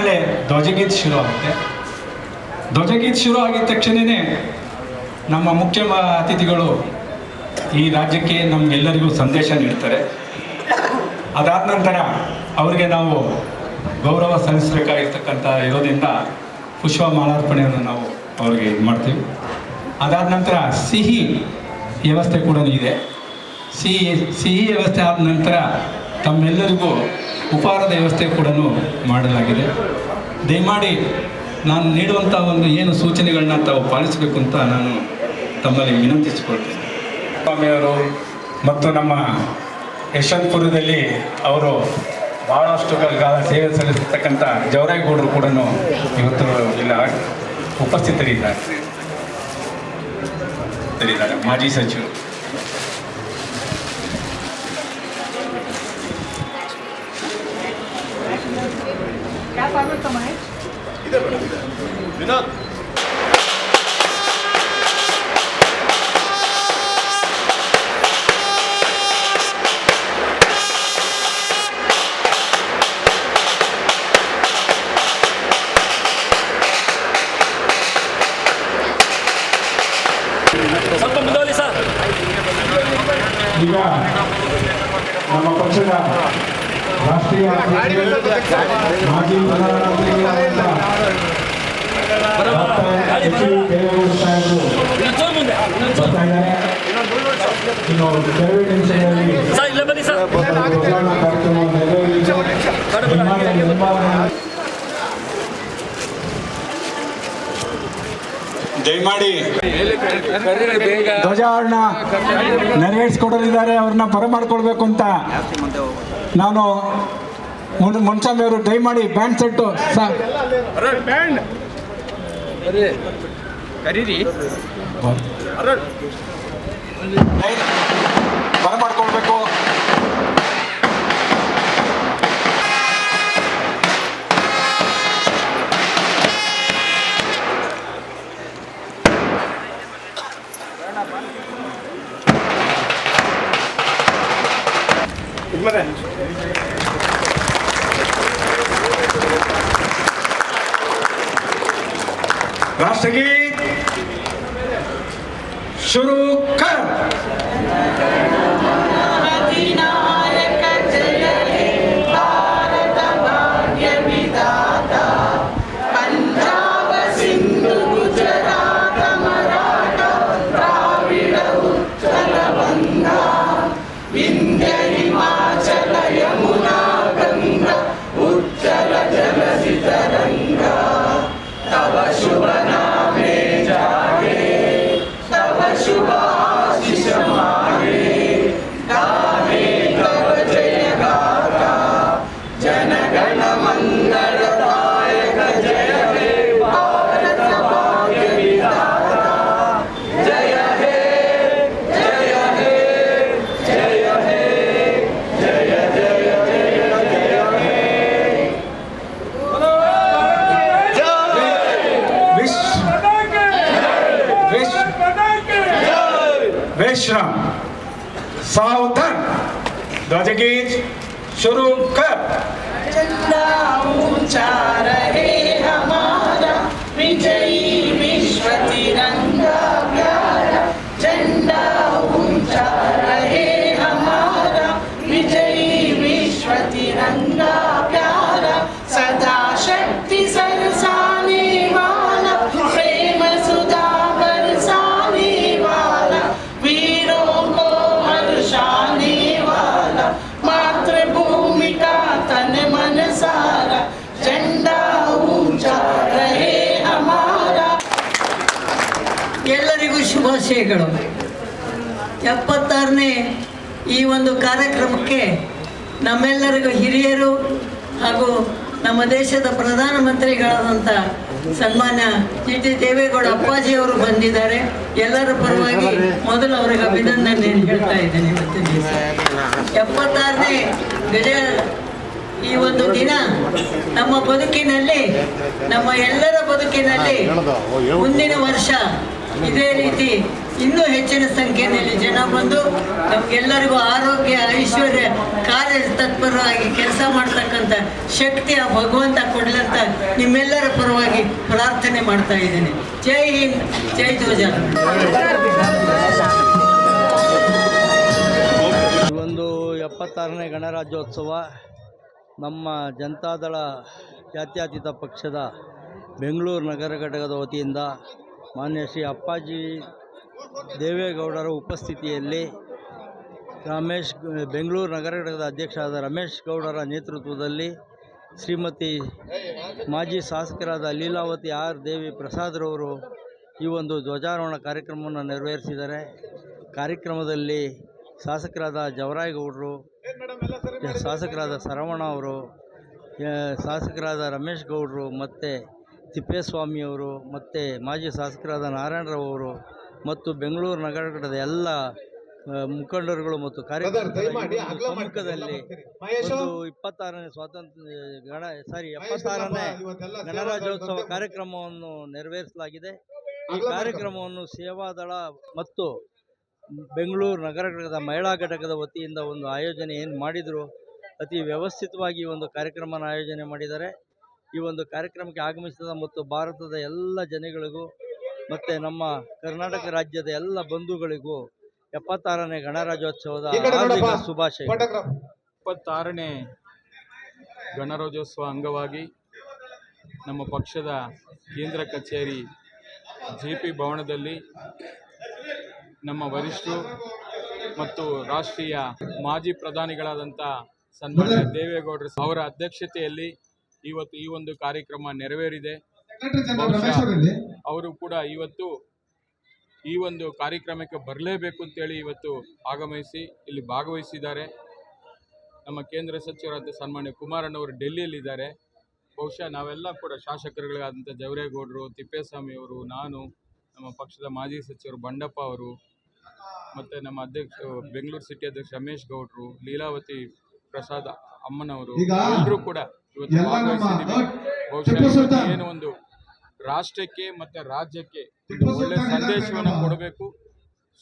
ಅದಾದಮೇಲೆ ಧ್ವಜಗೀತ್ ಶುರು ಆಗುತ್ತೆ. ಧ್ವಜಗೀತ್ ಶುರು ಆಗಿದ ತಕ್ಷಣವೇ ನಮ್ಮ ಮುಖ್ಯ ಅತಿಥಿಗಳು ಈ ರಾಜ್ಯಕ್ಕೆ ನಮ್ಗೆಲ್ಲರಿಗೂ ಸಂದೇಶ ನೀಡ್ತಾರೆ. ಅದಾದ ನಂತರ ಅವರಿಗೆ ನಾವು ಗೌರವ ಸಲ್ಲಿಸಬೇಕಾಗಿರ್ತಕ್ಕಂಥ ಇರೋದ್ರಿಂದ ಪುಷ್ಪ ಮಾಲಾರ್ಪಣೆಯನ್ನು ನಾವು ಅವ್ರಿಗೆ ಇದು ಮಾಡ್ತೀವಿ. ಅದಾದ ನಂತರ ಸಿಹಿ ವ್ಯವಸ್ಥೆ ಕೂಡ ಇದೆ. ಸಿಹಿ ಸಿಹಿ ವ್ಯವಸ್ಥೆ ಆದ ನಂತರ ತಮ್ಮೆಲ್ಲರಿಗೂ ಉಪಹಾರದ ವ್ಯವಸ್ಥೆ ಕೂಡ ಮಾಡಲಾಗಿದೆ. ದಯಮಾಡಿ ನಾನು ನೀಡುವಂಥ ಒಂದು ಏನು ಸೂಚನೆಗಳನ್ನ ತಾವು ಪಾಲಿಸಬೇಕು ಅಂತ ನಾನು ತಮ್ಮಲ್ಲಿ ವಿನಂತಿಸಿಕೊಳ್ತೇನೆ. ಸ್ವಾಮಿಯವರು ಮತ್ತು ನಮ್ಮ ಯಶವಂತಪುರದಲ್ಲಿ ಅವರು ಭಾಳಷ್ಟು ಕಾಲ ಸೇವೆ ಸಲ್ಲಿಸತಕ್ಕಂಥ ಜವರಾಯಗೌಡರು ಕೂಡ ಇವತ್ತು ಇಲ್ಲ ಉಪಸ್ಥಿತರಿದ್ದಾರೆ. ಮಾಜಿ ಸಚಿವರು. ಈಗ ನಮ್ಮ ಪಕ್ಷದ ರಾಷ್ಟ್ರೀಯ ಅಧ್ಯಕ್ಷರು, ಮಾಜಿ ಪ್ರಧಾನಮಂತ್ರಿಗಳಾದಂಥ ಡಾಕ್ಟರ್ ಎಚ್ ಡಿ ದೇವೇಗೌಡ ಸಾಹೇಬರು ಇನ್ನೊಂದು ಚೂರು ಮುಂದೆ ಇನ್ನೊಂದು ಚೂರು ಬರ್ತಾ ಇದ್ದಾರೆ ಇನ್ನು ಕೆಲವೇ ನಿಮಿಷಗಳಲ್ಲಿ ಸರ್ ಇಲ್ಲೇ ಬನ್ನಿ ಸರ್ ಧ್ವಜಾರೋಹಣ ಕಾರ್ಯಕ್ರಮ ನೆರವೇರಲಿದೆ ದಯಮಾಡಿ ಧ್ವಜ ದಯಮಾಡಿ ಧ್ವಜಾರೋಹಣ ನೆರವೇರಿಸಿಕೊಡಲಿದ್ದಾರೆ ಅವ್ರನ್ನ ಬರಮಾಡ್ಕೊಳ್ಬೇಕು ಅಂತ ನಾನು ಮುನ್ಸಾಮಿ ಮುನ್ಸ್ವಾಮಿ ಅವರು ದಯಮಾಡಿ band set Guimarães. A seguir, शुरू ध्वजगीत शुरू कर। झंडा ऊँचा रहे। ಶುಭಾಶಯಗಳು ಎಪ್ಪತ್ತಾರನೇ ಈ ಒಂದು ಕಾರ್ಯಕ್ರಮಕ್ಕೆ ನಮ್ಮೆಲ್ಲರಿಗೂ ಹಿರಿಯರು ಹಾಗೂ ನಮ್ಮ ದೇಶದ ಪ್ರಧಾನಮಂತ್ರಿಗಳಾದಂಥ ಸನ್ಮಾನ್ಯ ಜಿ ಟಿ ದೇವೇಗೌಡ ಅಪ್ಪಾಜಿಯವರು ಬಂದಿದ್ದಾರೆ. ಎಲ್ಲರ ಪರವಾಗಿ ಮೊದಲು ಅವರಿಗೆ ಅಭಿನಂದನೆ ಹೇಳ್ತಾ ಇದ್ದೇನೆ ಇವತ್ತಿನ ದಿವಸ. ಎಪ್ಪತ್ತಾರನೇ ಗಜ ಈ ಒಂದು ದಿನ ನಮ್ಮ ಬದುಕಿನಲ್ಲಿ, ನಮ್ಮ ಎಲ್ಲರ ಬದುಕಿನಲ್ಲಿ ಮುಂದಿನ ವರ್ಷ ಇದೇ ರೀತಿ ಇನ್ನೂ ಹೆಚ್ಚಿನ ಸಂಖ್ಯೆಯಲ್ಲಿ ಜನ ಬಂದು ನಮಗೆಲ್ಲರಿಗೂ ಆರೋಗ್ಯ, ಐಶ್ವರ್ಯ ಕಾರ್ಯ ತತ್ಪರವಾಗಿ ಕೆಲಸ ಮಾಡ್ತಕ್ಕಂಥ ಶಕ್ತಿ ಆ ಭಗವಂತ ಕೊಡ್ಲಂತ ನಿಮ್ಮೆಲ್ಲರ ಪರವಾಗಿ ಪ್ರಾರ್ಥನೆ ಮಾಡ್ತಾ ಇದ್ದೇನೆ. ಜೈ ಹಿಂದ್, ಜೈ ಧ್ವಜ. ಒಂದು ಎಪ್ಪತ್ತಾರನೇ ಗಣರಾಜ್ಯೋತ್ಸವ. ನಮ್ಮ ಜನತಾದಳ ಜಾತ್ಯತೀತ ಪಕ್ಷದ ಬೆಂಗಳೂರು ನಗರ ಘಟಕದ ವತಿಯಿಂದ ಮಾನ್ಯ ಶ್ರೀ ಅಪ್ಪಾಜಿ ದೇವೇಗೌಡರ ಉಪಸ್ಥಿತಿಯಲ್ಲಿ ರಮೇಶ್ ಬೆಂಗಳೂರು ನಗರ ಘಟಕದ ಅಧ್ಯಕ್ಷರಾದ ರಮೇಶ್ ಗೌಡರ ನೇತೃತ್ವದಲ್ಲಿ ಶ್ರೀಮತಿ ಮಾಜಿ ಶಾಸಕರಾದ ಲೀಲಾವತಿ ಆರ್ ದೇವಿ ಪ್ರಸಾದ್ರವರು ಈ ಒಂದು ಧ್ವಜಾರೋಹಣ ಕಾರ್ಯಕ್ರಮವನ್ನು ನೆರವೇರಿಸಿದ್ದಾರೆ. ಕಾರ್ಯಕ್ರಮದಲ್ಲಿ ಶಾಸಕರಾದ ಜವರಾಯಗೌಡರು ಶಾಸಕರಾದ ಸರವಣ ಅವರು ಶಾಸಕರಾದ ರಮೇಶ್ ಗೌಡರು ಮತ್ತು ತಿಪ್ಪೇಸ್ವಾಮಿಯವರು ಮತ್ತು ಮಾಜಿ ಶಾಸಕರಾದ ನಾರಾಯಣರಾವ್ ಅವರು ಮತ್ತು ಬೆಂಗಳೂರು ನಗರ ಘಟಕದ ಎಲ್ಲ ಮುಖಂಡರುಗಳು ಮತ್ತು ಕಾರ್ಯಕರ್ತರಲ್ಲಿ ಒಂದು ಇಪ್ಪತ್ತಾರನೇ ಸ್ವಾತಂತ್ರ್ಯ ಗಣ ಸಾರಿ ಎಪ್ಪತ್ತಾರನೇ ಗಣರಾಜ್ಯೋತ್ಸವ ಕಾರ್ಯಕ್ರಮವನ್ನು ನೆರವೇರಿಸಲಾಗಿದೆ. ಈ ಕಾರ್ಯಕ್ರಮವನ್ನು ಸೇವಾದಳ ಮತ್ತು ಬೆಂಗಳೂರು ನಗರ ಘಟಕದ ಮಹಿಳಾ ಘಟಕದ ವತಿಯಿಂದ ಒಂದು ಆಯೋಜನೆ ಏನು ಮಾಡಿದರು? ಅತಿ ವ್ಯವಸ್ಥಿತವಾಗಿ ಒಂದು ಕಾರ್ಯಕ್ರಮನ ಆಯೋಜನೆ ಮಾಡಿದ್ದಾರೆ. ಈ ಒಂದು ಕಾರ್ಯಕ್ರಮಕ್ಕೆ ಆಗಮಿಸಿದ ಮತ್ತು ಭಾರತದ ಎಲ್ಲ ಜನಗಳಿಗೂ ಮತ್ತು ನಮ್ಮ ಕರ್ನಾಟಕ ರಾಜ್ಯದ ಎಲ್ಲ ಬಂಧುಗಳಿಗೂ ಎಪ್ಪತ್ತಾರನೇ ಗಣರಾಜ್ಯೋತ್ಸವದ ಶುಭಾಶಯ ಇಪ್ಪತ್ತಾರನೇ ಗಣರಾಜ್ಯೋತ್ಸವ ಅಂಗವಾಗಿ ನಮ್ಮ ಪಕ್ಷದ ಕೇಂದ್ರ ಕಚೇರಿ ಜೆ ಪಿ ಭವನದಲ್ಲಿ ನಮ್ಮ ವರಿಷ್ಠರು ಮತ್ತು ರಾಷ್ಟ್ರೀಯ ಮಾಜಿ ಪ್ರಧಾನಿಗಳಾದಂಥ ಸನ್ಮಾನ್ಯ ದೇವೇಗೌಡರು ಅವರ ಅಧ್ಯಕ್ಷತೆಯಲ್ಲಿ ಇವತ್ತು ಈ ಒಂದು ಕಾರ್ಯಕ್ರಮ ನೆರವೇರಿದೆ. ಬಹುಶಃ ಅವರು ಕೂಡ ಇವತ್ತು ಈ ಒಂದು ಕಾರ್ಯಕ್ರಮಕ್ಕೆ ಬರಲೇಬೇಕು ಅಂತೇಳಿ ಇವತ್ತು ಆಗಮಿಸಿ ಇಲ್ಲಿ ಭಾಗವಹಿಸಿದ್ದಾರೆ. ನಮ್ಮ ಕೇಂದ್ರ ಸಚಿವರಾದ ಸನ್ಮಾನ್ಯ ಕುಮಾರಣ್ಣವರು ಡೆಲ್ಲಿಯಲ್ಲಿದ್ದಾರೆ. ಬಹುಶಃ ನಾವೆಲ್ಲ ಕೂಡ ಶಾಸಕರುಗಳಾದಂಥ ಜವರೇಗೌಡರು ತಿಪ್ಪೇಸ್ವಾಮಿ ಅವರು ನಾನು ನಮ್ಮ ಪಕ್ಷದ ಮಾಜಿ ಸಚಿವರು ಬಂಡಪ್ಪ ಅವರು ಮತ್ತು ನಮ್ಮ ಅಧ್ಯಕ್ಷ ಬೆಂಗಳೂರು ಸಿಟಿ ಅಧ್ಯಕ್ಷ ರಮೇಶ್ ಗೌಡರು ಲೀಲಾವತಿ ಪ್ರಸಾದ್ ಅಮ್ಮನವರು ಎಲ್ಲರೂ ಕೂಡ ಏನು ಒಂದು ರಾಷ್ಟ್ರಕ್ಕೆ ಮತ್ತೆ ರಾಜ್ಯಕ್ಕೆ ಒಳ್ಳೆ ಸಂದೇಶವನ್ನು ಕೊಡಬೇಕು.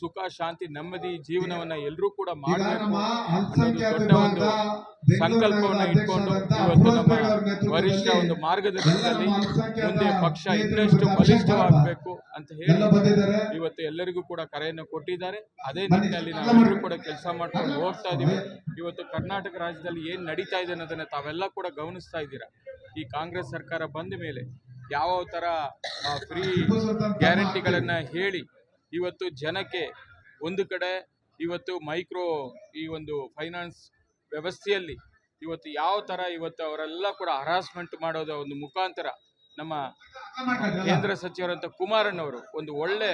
ಸುಖ ಶಾಂತಿ ನೆಮ್ಮದಿ ಜೀವನವನ್ನ ಎಲ್ಲರೂ ಕೂಡ ಮಾಡಬೇಕು ದೊಡ್ಡ ಒಂದು ಸಂಕಲ್ಪವನ್ನು ಇಟ್ಕೊಂಡು ಇವತ್ತು ನಮ್ಮ ವರಿಷ್ಠ ಒಂದು ಮಾರ್ಗದರ್ಶನದಲ್ಲಿ ಮುಂದೆ ಪಕ್ಷ ಇನ್ನಷ್ಟು ಬಲಿಷ್ಠವಾಗಬೇಕು ಅಂತ ಹೇಳಿ ಇವತ್ತು ಎಲ್ಲರಿಗೂ ಕೂಡ ಕರೆಯನ್ನು ಕೊಟ್ಟಿದ್ದಾರೆ. ಅದೇ ನಿಟ್ಟಿನಲ್ಲಿ ನಾವೆಲ್ಲರೂ ಕೂಡ ಕೆಲಸ ಮಾಡ್ಕೊಂಡು ಹೋಗ್ತಾ ಇದೀವಿ. ಇವತ್ತು ಕರ್ನಾಟಕ ರಾಜ್ಯದಲ್ಲಿ ಏನು ನಡೀತಾ ಇದೆ ಅನ್ನೋದನ್ನ ತಾವೆಲ್ಲ ಕೂಡ ಗಮನಿಸ್ತಾ ಇದ್ದೀರಾ? ಈ ಕಾಂಗ್ರೆಸ್ ಸರ್ಕಾರ ಬಂದ ಮೇಲೆ ಯಾವ ಥರ ಫ್ರೀ ಗ್ಯಾರಂಟಿಗಳನ್ನು ಹೇಳಿ ಇವತ್ತು ಜನಕ್ಕೆ ಒಂದು ಕಡೆ ಇವತ್ತು ಮೈಕ್ರೋ ಈ ಒಂದು ಫೈನಾನ್ಸ್ ವ್ಯವಸ್ಥೆಯಲ್ಲಿ ಇವತ್ತು ಯಾವ ಥರ ಇವತ್ತು ಅವರೆಲ್ಲ ಕೂಡ ಹರಾಸ್ಮೆಂಟ್ ಮಾಡೋದ ಒಂದು ಮುಖಾಂತರ ನಮ್ಮ ಕೇಂದ್ರ ಸಚಿವರಂತ ಕುಮಾರಣ್ಣವರು ಒಂದು ಒಳ್ಳೆ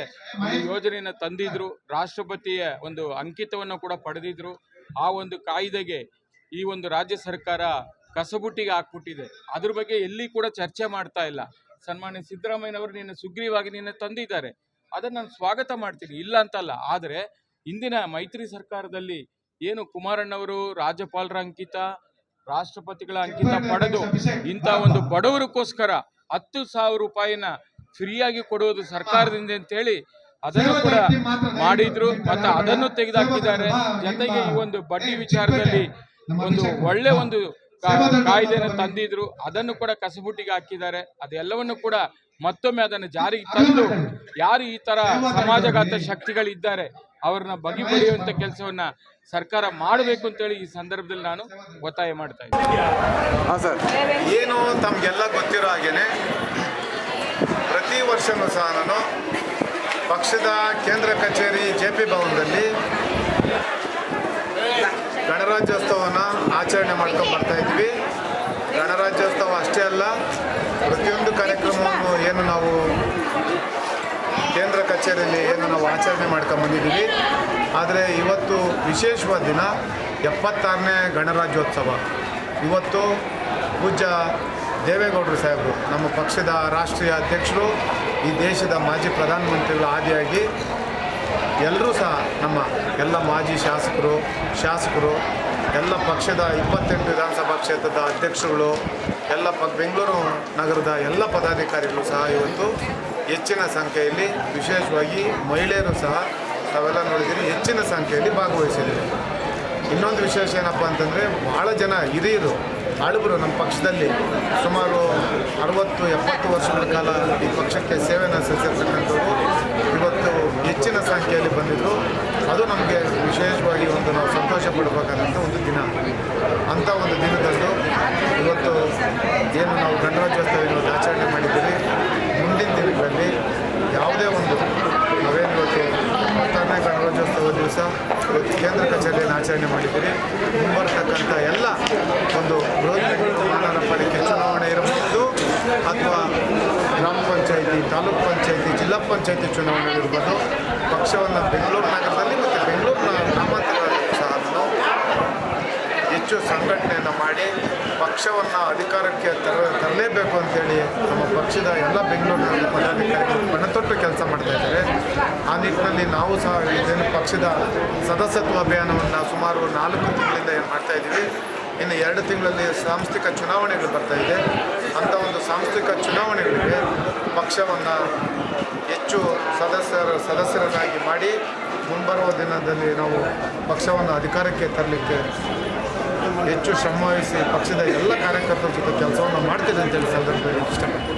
ಯೋಜನೆಯನ್ನು ತಂದಿದ್ರು, ರಾಷ್ಟ್ರಪತಿಯ ಒಂದು ಅಂಕಿತವನ್ನು ಕೂಡ ಪಡೆದಿದ್ರು. ಆ ಒಂದು ಕಾಯ್ದೆಗೆ ಈ ಒಂದು ರಾಜ್ಯ ಸರ್ಕಾರ ಕಸಬುಟ್ಟಿಗೆ ಹಾಕ್ಬಿಟ್ಟಿದೆ. ಅದ್ರ ಬಗ್ಗೆ ಎಲ್ಲಿ ಕೂಡ ಚರ್ಚೆ ಮಾಡ್ತಾ ಇಲ್ಲ. ಸನ್ಮಾನ್ಯ ಸಿದ್ದರಾಮಯ್ಯನವರು ನಿನ್ನೆ ಸುಗ್ರೀವಾಗಿ ನಿನ್ನೆ ತಂದಿದ್ದಾರೆ. ಅದನ್ನು ನಾನು ಸ್ವಾಗತ ಮಾಡ್ತೀನಿ. ಇಲ್ಲ ಅಂತಲ್ಲ ಆದರೆ ಇಂದಿನ ಮೈತ್ರಿ ಸರ್ಕಾರದಲ್ಲಿ ಏನು ಕುಮಾರಣ್ಣವರು ರಾಜ್ಯಪಾಲರ ಅಂಕಿತ ರಾಷ್ಟ್ರಪತಿಗಳ ಅಂಕಿತ ಪಡೆದು ಇಂಥ ಒಂದು ಬಡವರಿಗೋಸ್ಕರ ಹತ್ತು ಸಾವಿರ ರೂಪಾಯಿನ ಫ್ರೀಯಾಗಿ ಕೊಡುವುದು ಸರ್ಕಾರದಿಂದ ಅಂತೇಳಿ ಅದನ್ನು ಕೂಡ ಮಾಡಿದ್ರು ಮತ್ತೆ ಅದನ್ನು ತೆಗೆದುಹಾಕಿದ್ದಾರೆ ಜೊತೆಗೆ ಈ ಒಂದು ಬಡ್ಡಿ ವಿಚಾರದಲ್ಲಿ ಒಂದು ಒಳ್ಳೆ ಒಂದು ಕಾಯ್ದೆಯನ್ನು ಕಾಯ್ದೆನ ತಂದಿದ್ರು. ಅದನ್ನು ಕೂಡ ಕಸಬುಟ್ಟಿಗೆ ಹಾಕಿದ್ದಾರೆ. ಅದೆಲ್ಲವನ್ನು ಕೂಡ ಮತ್ತೊಮ್ಮೆ ಅದನ್ನು ಜಾರಿಗೆ ತಂದು ಯಾರು ಈ ತರ ಸಮಾಜಘಾತ ಶಕ್ತಿಗಳಿದ್ದಾರೆ ಅವ್ರನ್ನ ಬಗೆ ಪಡೆಯುವಂಥ ಕೆಲಸವನ್ನ ಸರ್ಕಾರ ಮಾಡಬೇಕು ಅಂತೇಳಿ ಈ ಸಂದರ್ಭದಲ್ಲಿ ನಾನು ಒತ್ತಾಯ ಮಾಡ್ತಾ ಇದ್ದೀನಿ. ಹಾಂ ಸರ್. ಏನು ತಮಗೆಲ್ಲ ಗೊತ್ತಿರೋ ಹಾಗೇನೆ ಪ್ರತಿ ವರ್ಷವೂ ಸಹ ನಾನು ಪಕ್ಷದ ಕೇಂದ್ರ ಕಚೇರಿ ಜೆ ಪಿ ಭವನದಲ್ಲಿ ಗಣರಾಜ್ಯೋತ್ಸವವನ್ನು ಆಚರಣೆ ಮಾಡ್ಕೊಂಡು ಬರ್ತಾ ಇದ್ವಿ. ಗಣರಾಜ್ಯೋತ್ಸವ ಅಷ್ಟೇ ಅಲ್ಲ ಪ್ರತಿಯೊಂದು ಕಾರ್ಯಕ್ರಮವನ್ನು ಏನು ನಾವು ಕೇಂದ್ರ ಕಚೇರಿಯಲ್ಲಿ ಏನು ನಾವು ಆಚರಣೆ ಮಾಡ್ಕೊಂಬಂದಿದ್ದೀವಿ ಆದರೆ ಇವತ್ತು ವಿಶೇಷವಾದ ದಿನ ಎಪ್ಪತ್ತಾರನೇ ಗಣರಾಜ್ಯೋತ್ಸವ. ಇವತ್ತು ಪೂಜ್ಯ ದೇವೇಗೌಡರು ಸಾಹೇಬರು, ನಮ್ಮ ಪಕ್ಷದ ರಾಷ್ಟ್ರೀಯ ಅಧ್ಯಕ್ಷರು, ಈ ದೇಶದ ಮಾಜಿ ಪ್ರಧಾನಮಂತ್ರಿಗಳು ಆದಿಯಾಗಿ ಎಲ್ಲರೂ ಸಹ ನಮ್ಮ ಎಲ್ಲ ಮಾಜಿ ಶಾಸಕರು ಶಾಸಕರು ಎಲ್ಲ ಪಕ್ಷದ ಇಪ್ಪತ್ತೆಂಟು ವಿಧಾನಸಭಾ ಕ್ಷೇತ್ರದ ಅಧ್ಯಕ್ಷರುಗಳು, ಎಲ್ಲ ಪ, ಬೆಂಗಳೂರು ನಗರದ ಎಲ್ಲ ಪದಾಧಿಕಾರಿಗಳು ಸಹ ಇವತ್ತು ಹೆಚ್ಚಿನ ಸಂಖ್ಯೆಯಲ್ಲಿ ವಿಶೇಷವಾಗಿ ಮಹಿಳೆಯರು ಸಹ ತಾವೆಲ್ಲ ನೋಡಿದ್ದೀರಿ, ಹೆಚ್ಚಿನ ಸಂಖ್ಯೆಯಲ್ಲಿ ಭಾಗವಹಿಸಿದ್ದೀವಿ ಇನ್ನೊಂದು ವಿಶೇಷ ಏನಪ್ಪ ಅಂತಂದರೆ ಭಾಳ ಜನ ಹಿರಿಯರು ಆಳುಗರು ನಮ್ಮ ಪಕ್ಷದಲ್ಲಿ ಸುಮಾರು ಅರವತ್ತು ಎಪ್ಪತ್ತು ವರ್ಷಗಳ ಕಾಲ ಈ ಪಕ್ಷಕ್ಕೆ ಸೇವೆಯನ್ನು ಸಲ್ಲಿಸಿರ್ತಕ್ಕಂಥವ್ರು ಇವತ್ತು ಹೆಚ್ಚಿನ ಸಂಖ್ಯೆಯಲ್ಲಿ ಬಂದಿದ್ದರು ಅದು ನಮಗೆ ವಿಶೇಷವಾಗಿ ಒಂದು ನಾವು ಸಂತೋಷ ಪಡಬೇಕಾದಂಥ ಒಂದು ದಿನ. ಅಂಥ ಒಂದು ದಿನದಂದು ಇವತ್ತು ಏನು ನಾವು ಗಣರಾಜ್ಯೋತ್ಸವ ಇವತ್ತು ಆಚರಣೆ ಮಾಡಿದ್ದೀವಿ. ಮುಂದಿನ ದಿನಗಳಲ್ಲಿ ಯಾವುದೇ ಒಂದು ನಾವೇನು ಇವತ್ತು ಹತ್ತನೇ ಗಣರಾಜ್ಯೋತ್ಸವ ದಿವಸ ಇವತ್ತು ಕೇಂದ್ರ ಕಚೇರಿಯನ್ನು ಆಚರಣೆ ಮಾಡಿದ್ದೀರಿ ಮುಂಬರ್ತಕ್ಕಂಥ ಎಲ್ಲ ಒಂದು ಮಹಾನಗರ ಪಾಲಿಕೆ ಚುನಾವಣೆ ಇರಬಹುದು ಅಥವಾ ಗ್ರಾಮ ಪಂಚಾಯಿತಿ, ತಾಲೂಕು ಪಂಚಾಯಿತಿ, ಜಿಲ್ಲಾ ಪಂಚಾಯಿತಿ ಚುನಾವಣೆ ಇರ್ಬೋದು ಪಕ್ಷವನ್ನು ಬೆಂಗಳೂರು ನಗರದಲ್ಲಿ ಮತ್ತು ಬೆಂಗಳೂರಿನ ಗ್ರಾಮಾಂತರ ಸಹ ನಾವು ಹೆಚ್ಚು ಸಂಘಟನೆಯನ್ನು ಮಾಡಿ ಪಕ್ಷವನ್ನು ಅಧಿಕಾರಕ್ಕೆ ತರ, ತರಲೇಬೇಕು ಅಂತೇಳಿ ನಮ್ಮ ಪಕ್ಷದ ಎಲ್ಲ ಬೆಂಗಳೂರಿನ ಪದಾಧಿಕಾರಿಗಳು ಪಣತೊಟ್ಟು ಕೆಲಸ ಮಾಡ್ತಾ ಇದ್ದಾರೆ. ಆ ನಿಟ್ಟಿನಲ್ಲಿ ನಾವು ಸಹ ಇದೇನು ಪಕ್ಷದ ಸದಸ್ಯತ್ವ ಅಭಿಯಾನವನ್ನು ಸುಮಾರು ನಾಲ್ಕು ತಿಂಗಳಿಂದ ಏನು ಮಾಡ್ತಾ ಇದ್ದೀವಿ. ಇನ್ನು ಎರಡು ತಿಂಗಳಲ್ಲಿ ಸಾಂಸ್ಥಿಕ ಚುನಾವಣೆಗಳು ಬರ್ತಾ ಇದೆ. ಅಂಥ ಒಂದು ಸಾಂಸ್ಥಿಕ ಚುನಾವಣೆಗಳಿಗೆ ಪಕ್ಷವನ್ನು ಹೆಚ್ಚು ಸದಸ್ಯರ ಸದಸ್ಯರನ್ನಾಗಿ ಮಾಡಿ ಮುಂಬರುವ ದಿನದಲ್ಲಿ ನಾವು ಪಕ್ಷವನ್ನು ಅಧಿಕಾರಕ್ಕೆ ತರಲಿಕ್ಕೆ ಹೆಚ್ಚು ಶ್ರಮವಹಿಸಿ ಪಕ್ಷದ ಎಲ್ಲ ಕಾರ್ಯಕರ್ತರ ಜೊತೆ ಕೆಲಸವನ್ನು ಮಾಡ್ತಿದೆ ಅಂತೇಳಿ ಸಂದರ್ಭದಲ್ಲಿ ಇಷ್ಟಪಡ್ತೀನಿ.